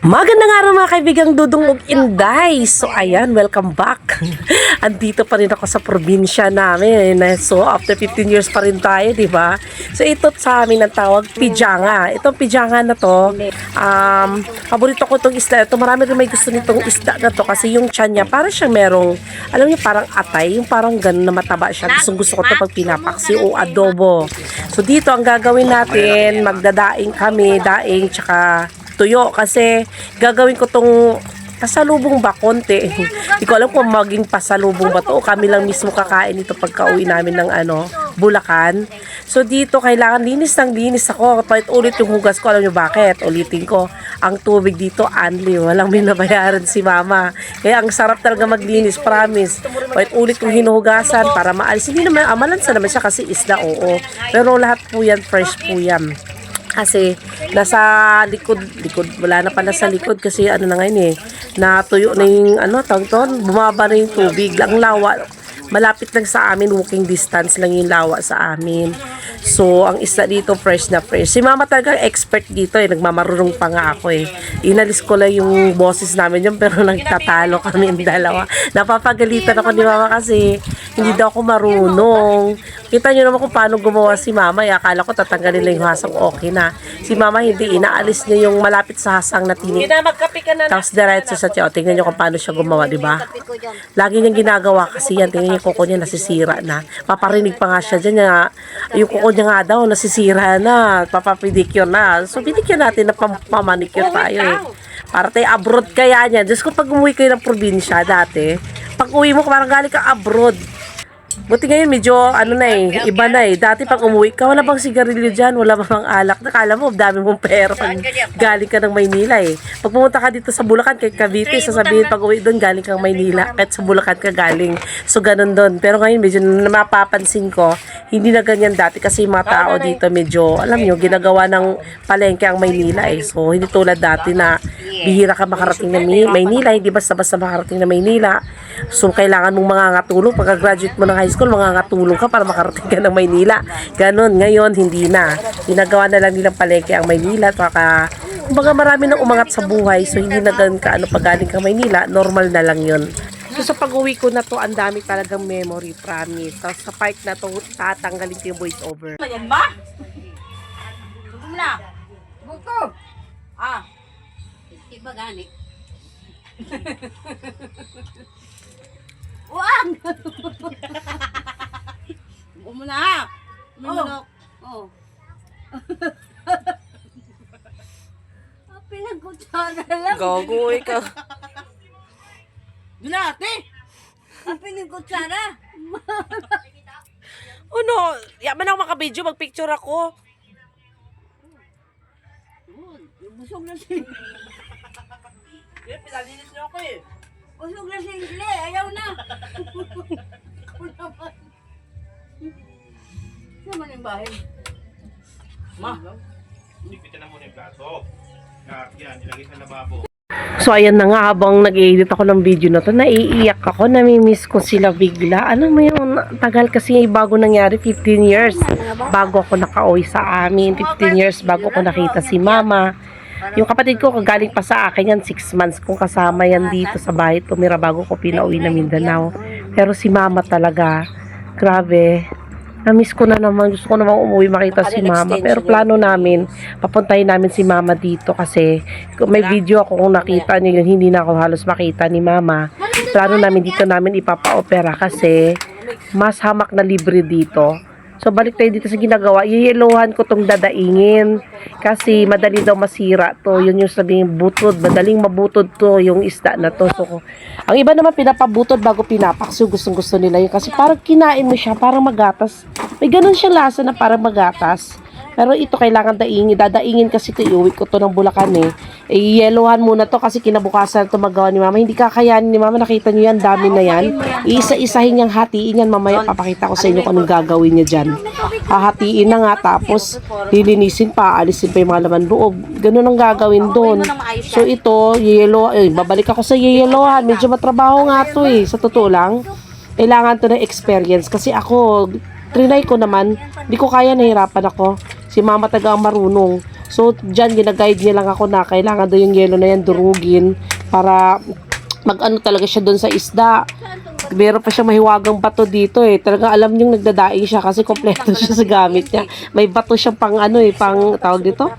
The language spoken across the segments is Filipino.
Magandang araw mga kaibigang Dudong ug Inday. So ayan, welcome back. Andito pa rin ako sa probinsya namin. So after 15 years pa rin tayo, di ba? So ito sa amin ang tawag pijanga. Itong pijanga na to, um, paborito ko itong isda. Ito marami rin may gusto nitong isda na to kasi yung tiyan niya parang siyang merong, alam niyo parang atay, yung parang ganun na mataba siya. Gusto gusto ko to pag pinapaksi o adobo. So dito ang gagawin natin, magdadaing kami, daing tsaka tuyo kasi gagawin ko tong pasalubong ba konti. Hindi ko alam kung maging pasalubong ba to o kami lang mismo kakain ito pagka uwi namin ng ano, Bulacan. So dito kailangan linis ng linis ako. Kahit ulit yung hugas ko, alam nyo bakit? Ulitin ko. Ang tubig dito, anli. Walang binabayaran si mama. Kaya ang sarap talaga maglinis, promise. Kahit ulit yung hinuhugasan para maalis. Hindi naman, amalansa naman siya kasi isda, oo. Pero lahat po yan, fresh po yan kasi nasa likod likod wala na pala sa likod kasi ano na ngayon eh natuyo na yung ano tawag doon bumaba na yung tubig. Ang lawa malapit lang sa amin walking distance lang yung lawa sa amin so ang isda dito fresh na fresh. Si mama talaga expert dito eh. Nagmamarunong pa nga ako eh. Inalis ko lang yung boses namin yun pero nagtatalo kami yung dalawa. Napapagalitan ako ni mama kasi hindi daw ako marunong. Kita nyo naman kung paano gumawa si mama eh. akala ko tatanggalin lang yung hasang okay na. Si mama hindi inaalis niya yung malapit sa hasang na tinik tapos diretso sa tiyo. Tingnan nyo kung paano siya gumawa di ba? Lagi niyang ginagawa kasi yan. Tingnan niyo yung kuko niya nasisira na. Paparinig pa nga siya dyan niya, yung kuko niya nga daw nasisira na papapedicure na so pinicure natin na pam- pamanicure tayo eh para tayo abroad kaya niya Diyos ko pag umuwi kayo ng probinsya dati pag uwi mo parang galing ka abroad Buti ngayon medyo ano na eh, iba na eh. Dati pag umuwi ka, wala bang sigarilyo dyan, wala bang alak. Nakala mo, dami mong pera pag galing ka ng Maynila eh. Pag pumunta ka dito sa Bulacan, kay Cavite, sasabihin pag uwi doon, galing kang Maynila. Kahit sa Bulacan ka galing. So, ganun doon. Pero ngayon, medyo mapapansin ko, hindi na ganyan dati kasi yung mga tao dito medyo, alam nyo, ginagawa ng palengke ang Maynila eh. So, hindi tulad dati na bihira ka makarating ng May- Maynila, hindi basta-basta makarating ng Maynila. So, kailangan mong mga ngatulong. Pagka-graduate mo ng high school, mga ngatulong ka para makarating ka ng Maynila. Ganon. Ngayon, hindi na. Ginagawa na lang nilang palengke ang Maynila. At saka, kumbaga marami nang umangat sa buhay. So, hindi na ganun ka ano pag galing ka Maynila. Normal na lang yun. So, sa pag-uwi ko na to, ang dami talagang memory, promise. Tapos, sa part na to, tatanggalin ko yung voice over. Yan ba? Gutom na. Gutom. Ah. Hindi ba gani? Wag! Gutom mo na. May Oh. manok. Oh. Ah, Pinagkutsara lang. Gagoy ka. Doon na, ate! Ah, pinagkutsara. Ano? Yaman ako makabidyo, magpicture ako. Oh, Busog na si... Eh, pinalinis niyo ako eh. Busog na si Ingle. Ayaw na. Ako naman. Yung bahay. Ma, Ipitan na muna yung plato. Ah, yan, ilagay sa lababo. So ayan na nga habang nag-edit ako ng video na to, naiiyak ako, namimiss ko sila bigla. Alam mo yung tagal kasi bago nangyari, 15 years. Bago ako nakauwi sa amin, 15 years bago ko nakita si mama. Yung kapatid ko, kagaling pa sa akin yan, 6 months kong kasama yan dito sa bahay, tumira bago ko pinauwi na Mindanao. Pero si mama talaga, grabe, Namiss ko na naman. Gusto ko namang umuwi makita si mama. Pero plano namin, papuntahin namin si mama dito kasi may video ako kung nakita niyo yun, hindi na ako halos makita ni mama. Plano namin dito namin ipapa-opera kasi mas hamak na libre dito. So balik tayo dito sa ginagawa. Iyelohan ko tong dadaingin kasi madali daw masira to. Yun yung sabihin butod. Madaling mabutod to yung isda na to. So ang iba naman pinapabutod bago pinapakso. Gustong gusto nila yun kasi parang kinain mo siya parang magatas. May ganun siya lasa na parang magatas. Pero ito kailangan daingin. Dadaingin kasi ito iuwi ko to ng Bulacan eh. Eh, yelohan muna to kasi kinabukasan to magawa ni mama. Hindi kakayanin ni mama. Nakita niyo yan, dami na yan. Iisa-isahin niyang hatiin yan. Mamaya papakita ko sa inyo kung anong gagawin niya dyan. Hahatiin na nga tapos lilinisin pa, alisin pa yung mga laman loob. Ganun ang gagawin doon. So ito, yelo, eh, babalik ako sa yelohan. Medyo matrabaho nga to eh. Sa totoo lang, kailangan to ng experience. Kasi ako, trinay ko naman, di ko kaya, nahirapan ako. Si mama taga marunong. So, dyan, ginaguide niya lang ako na kailangan daw yung yelo na yan durugin para mag-ano talaga siya doon sa isda. Meron pa siya mahiwagang bato dito eh. Talaga alam niyong nagdadaing siya kasi kompleto siya sa gamit niya. May bato siyang pang ano eh, pang tawag dito?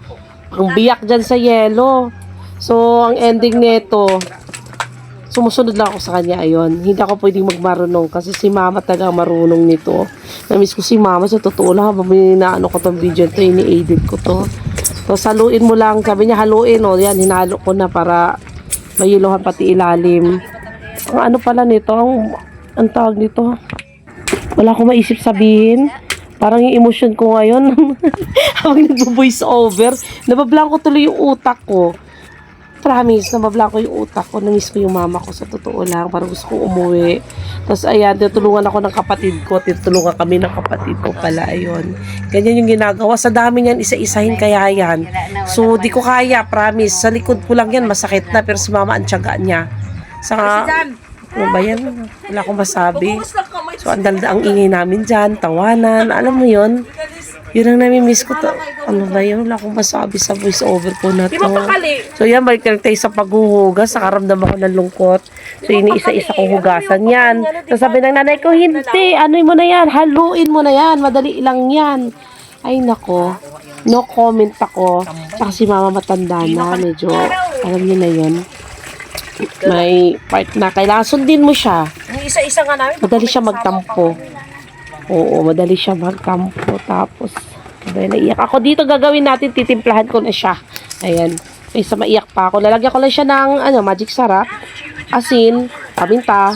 Pang biyak dyan sa yelo. So, ang ending nito, sumusunod lang ako sa kanya ayun. Hindi ako pwedeng magmarunong kasi si mama talaga marunong nito. Namiss ko si mama sa totoo lang habang inaano ko tong video ito, ini-edit ko to. So, haluin mo lang. Sabi niya, haluin. O, yan, hinalo ko na para mayiluhan pati ilalim. Ang ano pala nito, ang, ang tawag nito. Wala akong maisip sabihin. Parang yung emotion ko ngayon. habang nagbo-voice over, nabablanko tuloy yung utak ko. Promise, nabablanko yung utak ko. Namiss ko yung mama ko sa totoo lang. Parang gusto kong umuwi. Tapos ayan, tinutulungan ako ng kapatid ko. Tinutulungan kami ng kapatid ko pala. Ayun. Ganyan yung ginagawa. Sa dami niyan, isa-isahin kaya yan. So, di ko kaya, promise. Sa likod ko lang yan, masakit na. Pero si mama, ang tiyaga niya. Sa, ano ba yan? Wala akong masabi. So, ang dalda ang ingay namin dyan, tawanan, alam mo yon Yun ang nami-miss ko to. Ano ba yun? Wala akong masabi sa voice over ko na to. So, yan, balik tayo sa paghuhugas. Nakaramdam ako ng lungkot. So, iniisa-isa kong hugasan yan. So, sabi ng nanay ko, hindi, ano mo na yan, haluin mo na yan, madali lang yan. Ay, nako. No comment ako. Tsaka si mama matanda na, medyo, alam niyo na yun. May part na kailangan sundin mo siya. Yung isa-isa nga namin. Madali siya magtampo. Oo, madali siya magtampo. Tapos, sabay naiyak. Ako dito gagawin natin, titimplahan ko na siya. Ayan. May sa maiyak pa ako. Lalagyan ko lang siya ng ano, magic sarap, asin, paminta,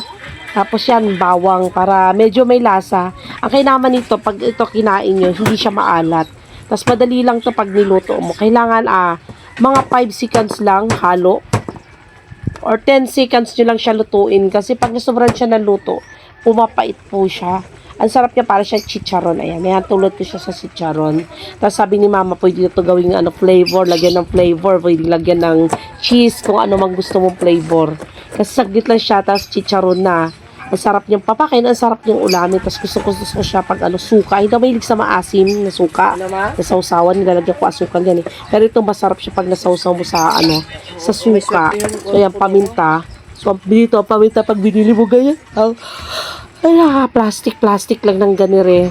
tapos yan, bawang para medyo may lasa. Ang kainaman nito, pag ito kinain nyo, hindi siya maalat. Tapos madali lang to pag niluto mo. Kailangan ah, mga 5 seconds lang halo or 10 seconds nyo lang siya lutuin kasi pag nasobran siya ng luto, pumapait po siya. Ang sarap niya para siya chicharon. Ayan, ayan tulad ko siya sa chicharon. Tapos sabi ni mama, pwede ito gawing ano, flavor, lagyan ng flavor, pwede lagyan ng cheese, kung ano mang gusto mong flavor. Kasi saglit lang siya, tapos chicharon na. Ang sarap niyang papakin, ang sarap niyang ulamin. Tapos gusto ko gusto ko siya pag ano, suka. Hindi mahilig sa maasim na suka. Na sausawan, nilalagyan ko asukal yan eh. Pero ito masarap siya pag nasausaw mo sa ano, sa suka. So yan, paminta. So dito, paminta pag binili mo ganyan. Ang, ay, ah, plastic, plastic lang ng ganire.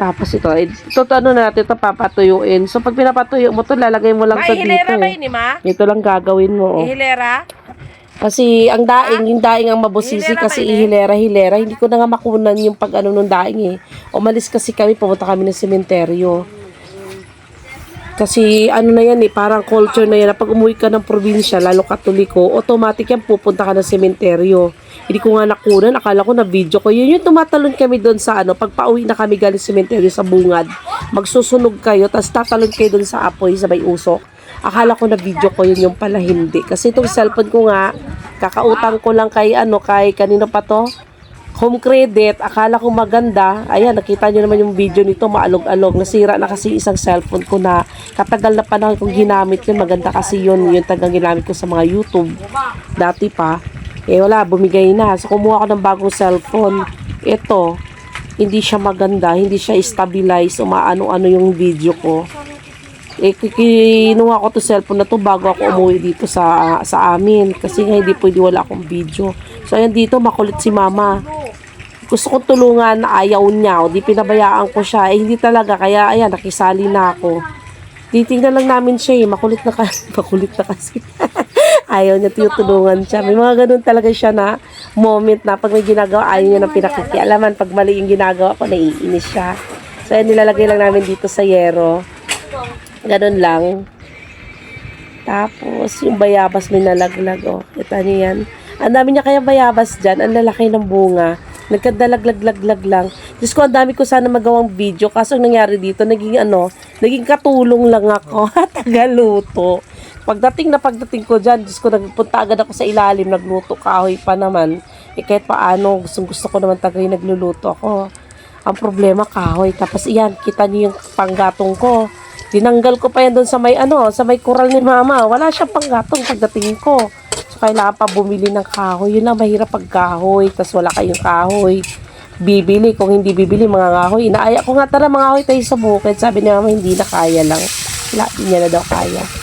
Tapos ito, eh, ito, ito ano natin, ito papatuyuin. So pag pinapatuyo mo to lalagay mo lang sa dito. hilera ba Eh. yun, ma? Ito lang gagawin mo. Oh. Hilera? Kasi ang daing, yung daing ang mabusisi Hilera kasi ihilera-hilera. Hindi ko na nga makunan yung pag ano nung daing eh. Umalis kasi kami, pumunta kami ng sementeryo. Kasi ano na yan eh, parang culture na yan. Pag umuwi ka ng probinsya, lalo katoliko, automatic yan pupunta ka ng sementeryo. Hindi ko nga nakunan, akala ko na video ko. Yun yung tumatalon kami doon sa ano, pag pauwi na kami galing sementeryo sa bungad, magsusunog kayo, tapos tatalon kayo doon sa apoy, sa may usok. Akala ko na video ko yun yung pala hindi. Kasi itong cellphone ko nga, kakautang ko lang kay ano, kay kanino pa to? Home credit, akala ko maganda. Ayan, nakita nyo naman yung video nito, maalog-alog. Nasira na kasi isang cellphone ko na katagal na panahon kong ginamit yun. Maganda kasi yun, yung tagang ginamit ko sa mga YouTube. Dati pa. Eh wala, bumigay na. So kumuha ako ng bagong cellphone. Ito, hindi siya maganda, hindi siya stabilize, umaano-ano yung video ko. Eh, ki- kinuha ko to cellphone na to bago ako umuwi dito sa sa amin. Kasi nga hindi pwede wala akong video. So, ayan dito, makulit si mama. Gusto kong tulungan, ayaw niya. O, di pinabayaan ko siya. Eh, hindi talaga. Kaya, ayan, nakisali na ako. Titingnan lang namin siya eh. Makulit na, ka makulit na kasi. Ayaw niya tinutulungan siya. May mga ganun talaga siya na moment na pag may ginagawa, ayaw niya ng pinakikialaman. Pag mali yung ginagawa ko, naiinis siya. So, ayan, nilalagay lang namin dito sa yero. Ganun lang. Tapos, yung bayabas may nalaglag, oh. Kita niyo yan. Ang dami niya kaya bayabas dyan. Ang lalaki ng bunga. Nagkadalaglag-laglag lang. Diyos ko, ang dami ko sana magawang video. Kaso ang nangyari dito, naging ano, naging katulong lang ako. Tagaluto. Pagdating na pagdating ko dyan, Diyos ko, nagpunta agad ako sa ilalim, nagluto kahoy pa naman. Eh, kahit paano, gustong gusto ko naman tagay nagluluto ako. Ang problema, kahoy. Tapos iyan, kita niyo yung panggatong ko. Tinanggal ko pa yan doon sa may ano, sa may kural ni mama. Wala siyang panggatong pagdating ko. So, kailangan pa bumili ng kahoy. Yun lang, mahirap pag kahoy. Tapos wala kayong kahoy. Bibili. Kung hindi bibili, mga kahoy. Inaaya ko nga, tara mga kahoy tayo sa bukid. Sabi ni mama, hindi na kaya lang. Di niya na daw kaya.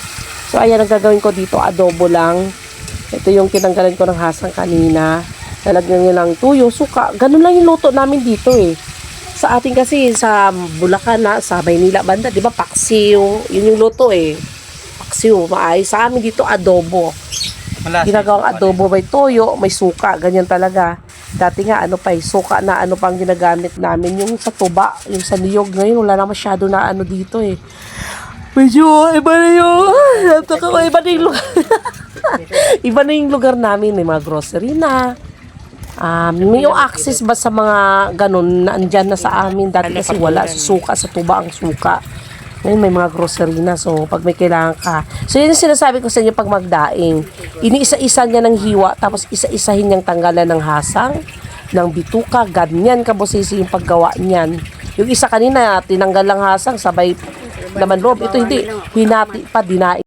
So, ayan, ang gagawin ko dito, adobo lang. Ito yung tinanggalan ko ng hasang kanina. Lalagyan niya lang tuyo, suka. Ganun lang yung luto namin dito eh. Sa atin kasi, sa Bulacan na, sa Maynila banda, di ba, paksiw. Yun yung luto eh. Paksiw, maayos. Sa amin dito, adobo. Malasa. Ginagawang adobo may toyo, may suka, ganyan talaga. Dati nga, ano pa eh, suka na ano pang ginagamit namin. Yung sa tuba, yung sa niyog ngayon, wala na masyado na ano dito eh. Medyo iba na yung, nataka ko, iba na yung lugar. iba na yung lugar namin. May mga grocery na. Um, may yung access ba sa mga ganun na andyan na sa amin. Dati kasi wala, suka, sa tuba ang suka. Ngayon may mga grocery na. So, pag may kailangan ka. So, yun yung sinasabi ko sa inyo pag magdaing. Iniisa-isa niya ng hiwa, tapos isa-isahin niyang tanggalan ng hasang, ng bituka, ganyan kabosisi yung paggawa niyan. Yung isa kanina, tinanggal lang hasang, sabay naman loob. Ito hindi, hinati pa, dinaing.